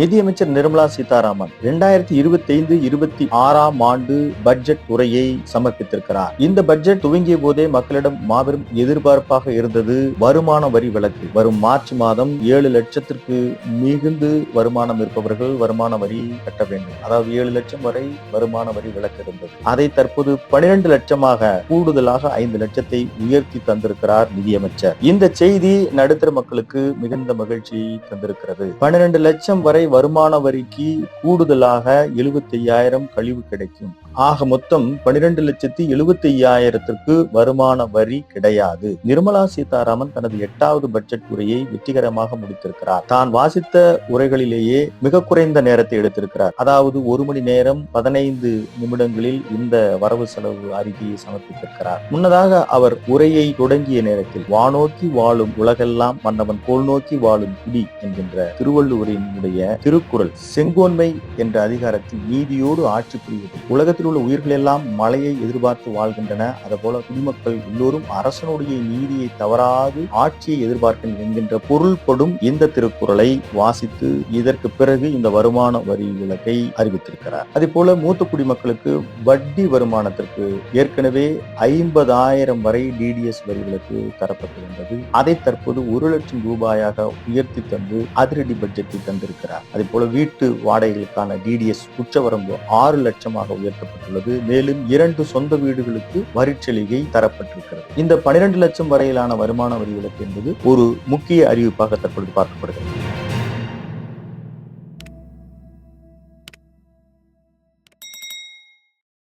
நிதியமைச்சர் நிர்மலா சீதாராமன் இரண்டாயிரத்தி இருபத்தி ஐந்து இருபத்தி ஆறாம் ஆண்டு பட்ஜெட் உரையை சமர்ப்பித்திருக்கிறார். இந்த பட்ஜெட் துவங்கிய போதே மக்களிடம் மாபெரும் எதிர்பார்ப்பாக இருந்தது. வருமான வரி விலக்கு. வரும் மார்ச் மாதம் ஏழு லட்சத்திற்கு மிகுந்து வருமானம் இருப்பவர்கள் வருமான வரி கட்ட வேண்டும். அதாவது ஏழு லட்சம் வரை வருமான வரி விலக்கு இருந்தது. அதை தற்போது பனிரெண்டு லட்சமாக கூடுதலாக ஐந்து லட்சத்தை உயர்த்தி தந்திருக்கிறார் நிதியமைச்சர். இந்த செய்தி நடுத்தர மக்களுக்கு மிகுந்த மகிழ்ச்சியை தந்திருக்கிறது. பன்னிரண்டு லட்சம் வரை வருமான வரிக்கு கூடுதலாக எழுபத்தி ஐயாயிரம் கழிவு கிடைக்கும். ஆக மொத்தம் பனிரெண்டு லட்சத்தி எழுபத்தி ஐயாயிரத்திற்கு வருமான வரி கிடையாது. நிர்மலா சீதாராமன் தனது எட்டாவது பட்ஜெட் உரையை வெற்றிகரமாக முடித்திருக்கிறார். தான் வாசித்த உரைகளிலேயே மிக குறைந்த நேரத்தை எடுத்திருக்கிறார். அதாவது ஒரு மணி நேரம் பதினைந்து நிமிடங்களில் இந்த வரவு செலவு அறிக்கையை சமர்ப்பித்திருக்கிறார். முன்னதாக அவர் உரையை தொடங்கிய நேரத்தில் வானோக்கி வாழும் உலகெல்லாம் மன்னவன் கோல் நோக்கி வாழும் குடி என்கின்ற திருவள்ளுவரினுடைய திருக்குறள் செங்கோன்மை என்ற அதிகாரத்தில் நீதியோடு ஆட்சி புரிவது. உலகத்தில் உள்ள உயிர்கள் எல்லாம் மழையை எதிர்பார்த்து வாழ்கின்றன. அதுபோல குடிமக்கள் எல்லோரும் அரசனுடைய நீதியை தவறாது ஆட்சியை எதிர்பார்க்கின்றன என்கின்ற பொருள்படும் இந்த திருக்குறளை வாசித்து இதற்கு பிறகு இந்த வருமான வரி விலக்கை அறிவித்திருக்கிறார். அதே போல மூத்த குடிமக்களுக்கு வட்டி வருமானத்திற்கு ஏற்கனவே ஐம்பதாயிரம் வரை டிடிஎஸ் வரி விலக்கு தரப்பட்டிருந்தது. அதை தற்போது ஒரு லட்சம் ரூபாயாக உயர்த்தி தந்து அதிரடி பட்ஜெட்டில் தந்திருக்கிறார். அதே போல வீட்டு வாடகைகளுக்கான டிடிஎஸ் உச்சவரம்பு ஆறு லட்சமாக உயர்த்தப்பட்டுள்ளது. மேலும் இரண்டு சொந்த வீடுகளுக்கு வரிச்சலுகை தரப்பட்டிருக்கிறது. இந்த பனிரெண்டு லட்சம் வரையிலான வருமான வரி விலக்கு என்பது ஒரு முக்கிய அறிவிப்பாக தற்பொழுது பார்க்கப்படுகிறது.